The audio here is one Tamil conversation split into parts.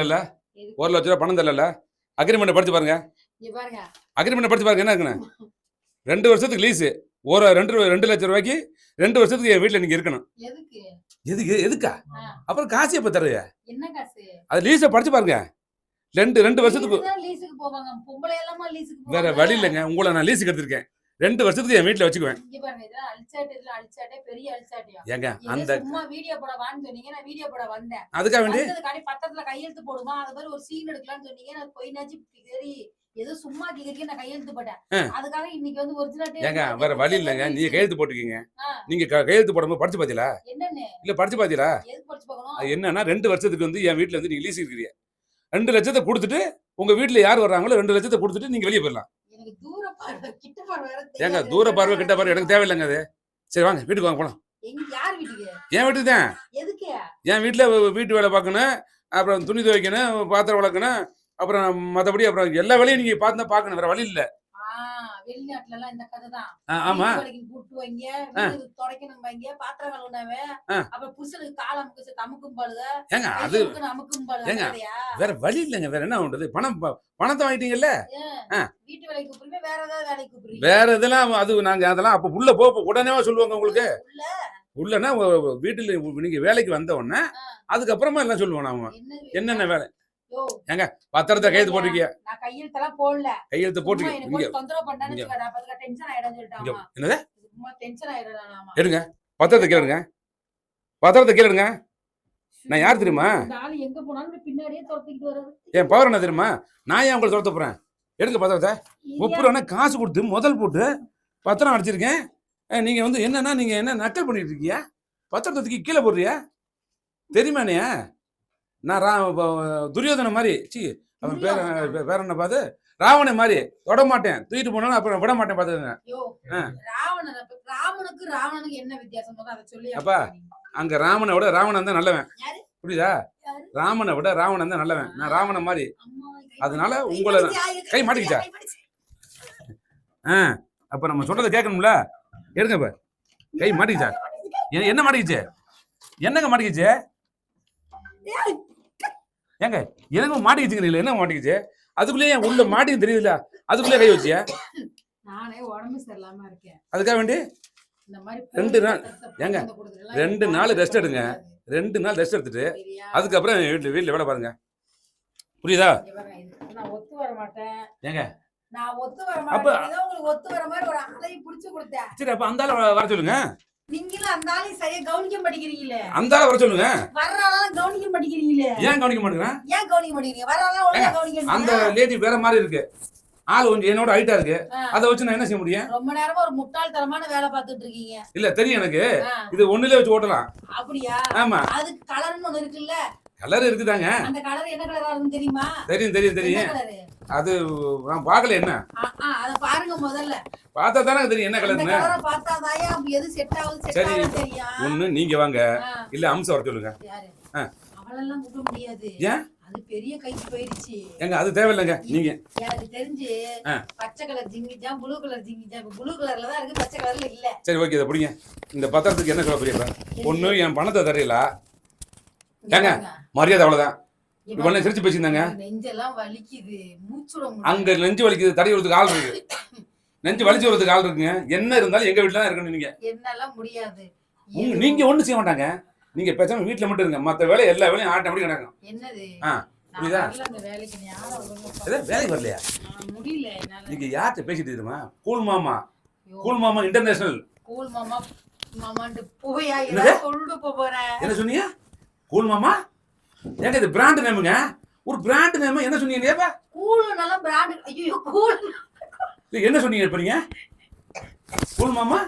இல்ல ஒரு லட்ச ரூபா பணம் தரல அக்ரிமெண்ட் படிச்சு பாருங்க. அக்ரிமெண்ட் படிச்சு பாருங்க என்ன இருக்குன்னு? ரெண்டு வருஷத்துக்கு லீஸு ஒரு ரெண்டு ரெண்டு லட்ச ரூபாய்க்கு ரெண்டு வருஷத்துக்கு என் வீட்டில் நீங்க இருக்கணும். எதுக்கு? எதுக்கு. அப்புறம் காசு எப்போ காசு? அது லீஸை படிச்சு பாருங்க. ரெண்டு ரெண்டு வருஷத்துக்கு வேற? வழி இல்லைங்க. உங்களை நான் லீஸுக்கு எடுத்திருக்கேன். ரெண்டு வருஷத்துக்கு என் வீட்டில் வச்சுக்குவேன். ஏங்க அந்த சும்மா வீடியோ போட வான்னு சொன்னீங்க நான் வீடியோ போட வந்தேன். அதுக்காக வேண்டி? கையெழுத்து போடுமா? அது மாதிரி ஒரு சீன் எடுக்கலாம்னு சொன்னீங்க நான் போய் நாச்சு சரி ஏதோ சும்மா கேட்கறீங்க நான் கையெழுத்து போட்டேன். அதுக்காக இன்னைக்கு வந்து ஒரிஜினல் ஏங்க வேற வழி இல்லைங்க நீங்க கையெழுத்து போட்டுக்கீங்க. நீங்க கையெழுத்து போடும்போது படிச்சு பாத்தீங்களா என்னன்னு? இல்ல படிச்சு பாத்தீங்களா என்னன்னா ரெண்டு வருஷத்துக்கு வந்து என் வீட்ல வந்து நீங்க லீஸ் இருக்கிறீங்க ரெண்டு லட்சத்தை கொடுத்துட்டு உங்க வீட்ல யார் வர்றாங்களோ ரெண்டு லட்சத்தை கொடுத்துட்டு நீங்க வெளியே போயிடலாம். ஏங்க. தூர பார்வை கிட்ட பார்வை எனக்கு தேவையில்லைங்க அது. சரி வாங்க வீட்டுக்கு வாங்க போலாம். என் வீட்டுக்கு தான். என் வீட்டுல வீட்டு வேலை பார்க்கணும் அப்புறம் துணி துவைக்கணும் பாத்திரம் வளர்க்கணும் அப்புறம் மற்றபடி அப்புறம் எல்லா வேலையும் நீங்க பார்த்து தான் பார்க்கணும் வேற வழி இல்ல. வெளிநாட்டுல எல்லாம் இந்த கதை தான் ஆ, ஆமா. வீட்டு வேலைக்கு கூட்டு வைங்க வீடு துடைக்கணும் வைங்க பாத்திரம் கழுவுனவே ஆ. அப்புறம் புருஷனுக்கு கால் அமுக்கு அமுக்கும் பாளுக ஏங்க அது அமுக்கும் வேற வழி இல்லைங்க. வேற என்ன பண்றது பணம் பணத்தை வாங்கிட்டீங்கல்ல? வேற இதெல்லாம் அது நாங்க அதெல்லாம் அப்ப உள்ள போ போ- உடனே சொல்லுவாங்க உங்களுக்கு. உள்ள? உள்ளனா வீட்டுல நீங்க வேலைக்கு வந்த உடனே. அதுக்கப்புறமா எல்லாம் சொல்லுவோம் நாம. என்ன என்னென்ன வேலை? யோ, பத்திரத்தை கையெழுத்து போட்டிருக்கீங்க கையெழுத்தெல்லாம் போடல. கையெழுத்து போட்டிருக்கீங்க என்னை என்னது? எடுங்க. பத்திரத்தை கேளுங்க. பத்திரத்தை கேளுங்க. நான் யார் தெரியுமா? என் பவர் என்ன தெரியுமா? நான் ஏன் உங்களை துரத்த போறேன்? எடுங்க பத்திரத்தை முப்பது ரூபா காசு கொடுத்து முதல் போட்டு பத்திரம் அடிச்சிருக்கேன். நீங்க வந்து என்னன்னா நீங்க என்ன நக்கல் பண்ணிட்டு இருக்கீங்க? பத்திரத்தை தூக்கி கீழே போடுறியா? தெரியுமானே நான் ரா துரியோதன மாதிரி. சி அவன் பேர துரியோதனா? பேர என்ன பார்த்து? ராவணன் மாதிரி தொட மாட்டேன் தூக்கிட்டு போனாலும் அப்புறம் விட மாட்டேன் பார்த்துக்கங்க. யோ ஆ. ராவணன் அப்ப- ராமனுக்கு ராவணனுக்கு என்ன வித்தியாசம்? அப்பா. அங்க ராமனை விட ராவணன் தான் நல்லவன்? புரியுதா? ராமனை விட ராவணன் தான் நல்லவன். நான் ராவணன் மாதிரி. அதனால உங்களை கை மாட்டிக்கிச்சா? ஆ. அப்ப நம்ம சொல்றதை கேட்கணும்ல? எடுங்க இப்ப. கை மாட்டிக்கிச்சா? என்ன- என்ன மாட்டிக்கிச்சு? என்னங்க மாட்டிக்கிச்சு? ஏங்க எனக்கு மாட்டிக்கிச்சுங்க என்ன மாட்டிக்கிச்சு? அதுக்குள்ளேயே என் உள்ள மாட்டிக்கு தெரியுதுல அதுக்குள்ளே கை வச்சியா? நானே உடம்பு சரியில்லாம இருக்கேன். அதுக்காக வேண்டி ரெண்டு நாள், ஏங்க, ரெண்டு நாள் rest எடுங்க. ரெண்டு நாள் ரெஸ்ட் எடுத்துட்டு? அதுக்கப்புறம் வீட்டுல வீட்டுல வேலை பாருங்க. புரியுதா? நான் ஒத்து வர மாட்டேன். ஏங்க? நான் ஒத்து வர மாட்டேன். உங்களுக்கு ஒத்து வர மாதிரி ஒரு ஆளை புடிச்சு கொடுத்தேன். சரி அப்ப அந்த வர சொல்லுங்க. நீங்களும் அந்த ஆளையும் சரியா கவனிக்க மாட்டேங்கிறீங்களே? அந்த ஆளை வர சொல்லுங்க. வர்ற ஆளாலும் கவனிக்க மாட்டேங்கிறீங்களே? ஏன் கவனிக்க மாட்டேங்கிறேன்? ஏன் கவனிக்க மாட்டேங்கிறீங்க? வர ஆளாலும் ஒழுங்கா அந்த கவனிக்க லேடி வேற மாதிரி இருக்கு. ஆள் கொஞ்சம் என்னோட ஹைட்டா இருக்கு. அதை வச்சு நான் என்ன செய்ய முடியும்? ரொம்ப நேரமா ஒரு முட்டாள்தனமான வேலை பார்த்துட்டு இருக்கீங்க. இல்ல தெரியும் எனக்கு. இது ஒண்ணுல வச்சு ஓட்டலாம். அப்படியா? ஆமா. அதுக்கு கலர்னு ஒண்ணு இருக்குல்ல? கலர் இருக்குதாங்க. அந்த கலர் என்ன கலரா இருக்கும் தெரியுமா? தெரியும் தெரியும் தெரியும். அது நான் பார்க்கல என்ன? அத பாருங்க முதல்ல. பார்த்தா தானே தெரியும் என்ன கலர்னு கலரை பார்த்தாதாயா அப்ப எது செட் ஆகுது செட் சரி. ஒண்ணு நீங்க வாங்க. இல்ல அம்சம் வர சொல்லுங்க. அவளெல்லாம் முடியாது. ஏன்? அது பெரிய கைக்கு போயிடுச்சு. எங்க அது தேவையில்லைங்க நீங்க எனக்கு தெரிஞ்சு. பச்சை கலர் ஜிங்கிஜா ப்ளூ கலர் ஜிங்கிஜா ப்ளூ கலர்ல தான் இருக்கு பச்சை கலர்ல இல்ல. சரி ஓகே இதை பிடிங்க. இந்த பத்திரத்துக்கு என்ன சொல்ல புரியல ஒண்ணு என் பணத்தை தரையில ஏங்க? மரியாதை அவ்வளவுதான். பாருங்க. சிரிச்சு பேசியிருந்தாங்க. நெஞ்செல்லாம் வலிக்குது மூச்சுட அங்க நெஞ்சு வலிக்குது தடை விடுறதுக்கு ஆள் இருக்கு. நெஞ்சு வலிச்சு விடுறதுக்கு ஆள் இருக்குங்க. என்ன இருந்தாலும் எங்க வீட்டுல தான் இருக்கணும் நீங்க. என்னால முடியாது. நீங்க ஒண்ணு செய்ய மாட்டாங்க. நீங்க பேசாம வீட்டுல மட்டும் இருங்க. மத்த வேலை எல்லா வேலையும் ஆட்டப்படி நடக்கும். என்னது? ஆ, புரியுதா? வேலைக்கு வரலையா? நீங்க யார்கிட்ட பேசிட்டு தெரியுமா கூல் மாமா கூல் மாமா இன்டர்நேஷனல் கூல் மாமா என்ன சொன்னீங்க? கூல் மாமா ஏங்க இது பிராண்ட் நேமுங்க ஒரு பிராண்ட் நேம் என்ன சொன்னீங்க ஏப்பா? கூல் நல்ல பிராண்ட் ஐயோ கூல் என்ன சொன்னீங்க இப்ப நீங்க? கூல் மாமா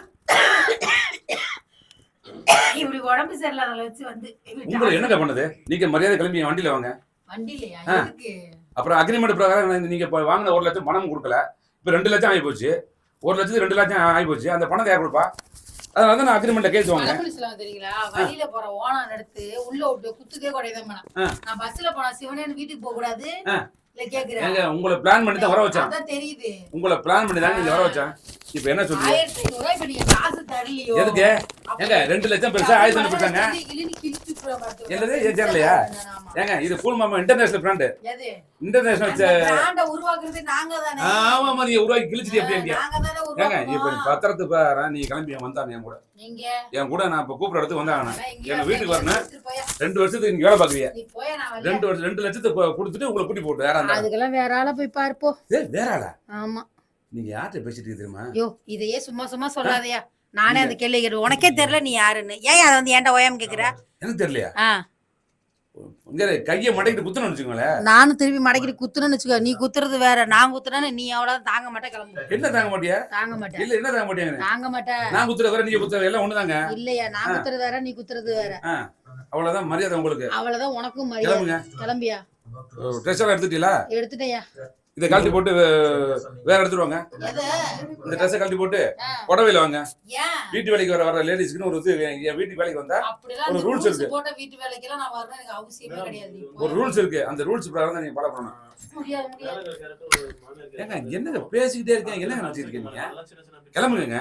இப்படி உடம்பு சரியில்லாத வச்சு வந்து உங்களை என்னங்க பண்ணுது? நீங்க மரியாதை கிளம்பி வண்டியில வாங்க. எதுக்கு? அப்புறம் அக்ரிமெண்ட் பிரகாரம் நான் நீங்க வாங்கின ஒரு லட்சம் பணம் கொடுக்கல. இப்ப ரெண்டு லட்சம் ஆகி போச்சு ஒரு லட்சத்துக்கு ரெண்டு லட்சம் ஆகி போச்சு அந்த பணத்தை யார் கொடுப்பா? அதனால தான் நான் அக்ரிமெண்ட்ல கேஸ் வாங்க. பழமொழிசெல்லாம் தெரியுங்களா? வழியில போற ஓனான் எடுத்து உள்ள விட்டு குத்துக்கே குறையதான் ஆ. நான் பஸ்ல போனா சிவனேன்னு வீட்டுக்கு போக கூடாது ஏங்க உங்களை பிளான் பண்ணி தான் வர வச்சேன். தெரியுது. உங்களை பிளான் பண்ணி தான் நீங்க வர வச்சேன். இப்போ என்ன சொல்றீங்க? எதுக்கு? ஏங்க ரெண்டு லட்சம் பெருசா ஆயிரத்தி ஐநூறு பெருசாங்க என்னது? தெரியலையா? ஏங்க இது கூல் மாமா இன்டர்நேஷனல் பிராண்டு இன்டர்நேஷனல் அ உருவாக்குறது நாங்க தானே. ஆமாமா நீங்க உருவாக்கி கிழிச்சிட்டு எப்படி ஏங்க இப்ப நீ. பத்திரத்து பாரு நீ கிளம்பி வந்தானே என் கூட. என் கூட நான் இப்ப கூப்பிட இடத்துக்கு வந்தாங்க எங்க வீட்டுக்கு வரணும். ரெண்டு வருஷத்துக்கு நீங்க வேலை வரல. ரெண்டு வருஷம் ரெண்டு லட்சத்தை கொடுத்துட்டு உங்களை கூட்டி போட்டு வேற அதுக்கெல்லாம் வேற ஆளா போய் பாருப்போ. வேற ஆளா? ஆமா. நீங்க யார்கிட்ட பேசிட்டு தெரியுமா? யோ இதையே சும்மா சும்மா சொல்லாதயா. நானே அந்த கேள்வி கேட்டு உனக்கே தெரியல நீ யாருன்னு. ஏன் அதை வந்து ஏன்டா ஓயாம கேக்குற? எனக்கு தெரியலையா? கையை மடக்கிட்டு வச்சுக்கோங்களேன் நானும் திருப்பி மடக்கிட்டு குத்துறேன்னு வச்சுக்கோ. நீ குத்துறது வேற நான் குத்துறேன்னு நீ அவ்வளவு தாங்க மாட்டே கிளம்பு. என்ன தாங்க மாட்டியா? தாங்க மாட்டேன் இல்ல என்ன தாங்க மாட்டேன் நான் குத்துற வர நீங்க குத்துற எல்லாம் ஒண்ணுதாங்க. இல்லையா நான் குத்துறது வேற நீ குத்துறது வேற. அவ்வளவுதான் மரியாதை உங்களுக்கு அவ்வளவுதான் உனக்கும் மரியாதை கிளம்புங்க கிளம்பியா ட்ரெஸ் எல்லாம் எடுத்துட்டீங்களா எடுத்துட்டேயா இதை கழட்டி போட்டு வே- வேற எடுத்துருவாங்க இந்த ட்ரெஸ்ஸை கழட்டி போட்டு புடவையில வாங்க வீட்டு வேலைக்கு வர வர லேடிஸ்க்குன்னு ஒரு இது என் வீட்டுக்கு வேலைக்கு வந்தா ஒரு rules இருக்கு. வீட்டு ஒரு. ரூல்ஸ் இருக்கு அந்த ரூல்ஸ் பிரகாரம் தான் நீங்க ஃபாலோ பண்ணணும் ஏங்க என்னங்க பேசிக்கிட்டே இருக்கேன் என்னங்க நினைச்சிட்டு இருக்கீங்க கிளம்புங்க.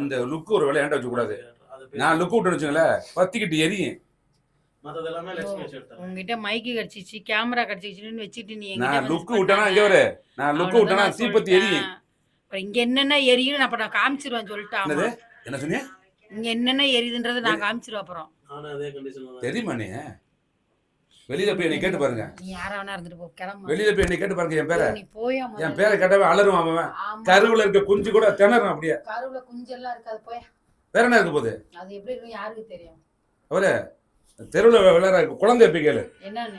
இந்த லுக்கு ஒரு வேலை ஏன்டா வச்சு கூடாது நான் லுக்கு விட்டு வச்சுங்களேன் பத்திக்கிட்டு எரியும். உங்ககிட்ட மைக்கு கிடைச்சிச்சு கேமரா கிடைச்சிச்சுன்னு வச்சுட்டு நீ நான் பண்ணாத. விட்டேனா இங்க வரு நான் லுக்கு அவ்வளவுதான் விட்டேனா நான் தீப்பத்தி எரியும். அப்புறம் இங்க என்னென்ன எரியும் அப்ப நான் காமிச்சிருவேன் சொல்லிட்டேன் என்னது? என்ன சொன்னீங்க இங்க என்னென்ன எரியுதுன்றதை நான் காமிச்சிருவேன் அப்புறம். தெரியுமா நீ? வெளியில போய் என்னை கேட்டு பாருங்க. வெளியில போய் என்னை கேட்டு பாருங்க என் பேரை. நீ போயா முதல்ல. என் பேரை கேட்டாவே அலறும் அவன். கருவுல இருக்க குஞ்சு கூட திணறும் அப்படியே. கருவுல குஞ்செல்லாம் இருக்காது போயா. வேற என்ன இருக்க போகுது? அது எப்படி இருக்கும் யாருக்கு தெரியும்? அவரு தெருவுல விளையாட குழந்தை போய் கேளு.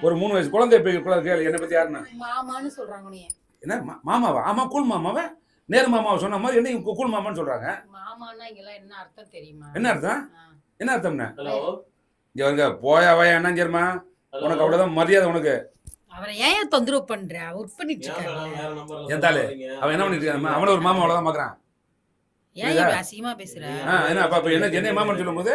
ஒரு மூணு வயசு குழந்தை போய் குழந்தை கேளு. என்னை பத்தி யாருன்னு? மாமான்னு சொல்றாங்க நீ என்ன மா- மாமாவா? ஆமா கூல் மாமாவா? நேரு மாமாவை சொன்ன மாதிரி என்ன கூல் மாமான்னு சொல்றாங்க? மாமான்னா இங்கெல்லாம் என்ன அர்த்தம் தெரியுமா? என்ன அர்த்தம். என்ன அர்த்தம்னா ஹலோ. இங்க வருங்க போயா வாயா என்ன சரிம்மா உனக்கு அவ்வளவுதான் மரியாதை உனக்கு. அவரை ஏன் தொந்தரவு பண்ற? ஒர்க் பண்ணிட்டு இருக்காரு? அவன் என்ன பண்ணிட்டு இருக்கான்? அவன ஒரு மாமா அவ்வளவுதான் பாக்குறான். ஏன் இப்படி அசிங்கமா பேசுற? ஆ, என்ன அப்ப என்ன என்ன மாமான்னு சொல்லும் போது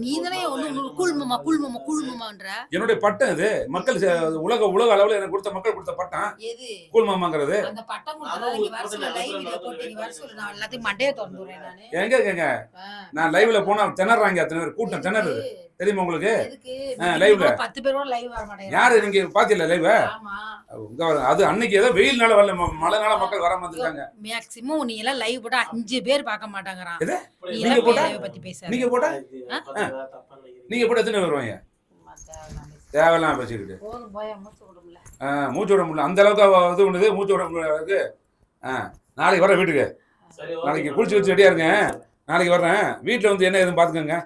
நீ தானே ஒண்ணு கூழ் மாமா கூழ் மாமா கூழ் மாமான்ற என்னுடைய பட்டம் இது. மக்கள் உலக உலக அளவுல எனக்கு கொடுத்த மக்கள் கொடுத்த பட்டம். எது? கூல் மாமாங்கிறது அந்த பட்டம் கொடுத்ததால நீங்க வர சொல்ல. லைவ் வீடியோ போட்டு நீங்க வர சொல்ல. நான் எல்லாத்தையும் மண்டையை திறந்து விடுறேன் நானு. எங்க ஆ. நான் லைவ்ல போனா திணறாங்க அத்தனை பேர். கூட்டம் திணறுது. தெரியுமா உங்களுக்கு? எதுக்கு? ஆ, live ல. பத்து பேரோட லைவ் வர மாட்டேங்க யாரு நீங்க பாத்தீங்களா லைவ் வர- அது அன்னைக்கு ஏதோ வெயில்னால வரல மழைனால மக்கள் வராம வந்துருக்காங்க மேக்ஸிமம் நீ எல்லாம் லைவ் போட்டா அஞ்சு பேர் பார்க்க மாட்டாங்கறான். நீங்க போட்டா? பத்தி பேசாத. நீங்க போட்டா? நீங்க போட்டு எத்தனை பேர் வருவாங்க? தேவையில்லாம் பேசிக்கிட்டு. மூச்சு விடும்ல ஆ, மூச்சு விட முடியல. அந்த அளவுக்கு இது பண்ணுது மூச்சு விட முடியல அளவுக்கு ஆ நாளைக்கு வர வீட்டுக்கு. நாளைக்கு குளிச்சு வச்சு ரெடியா இருங்க நாளைக்கு வர்றேன். வீட்டுல வந்து என்ன எதுவும் பாத்துக்கோங்க.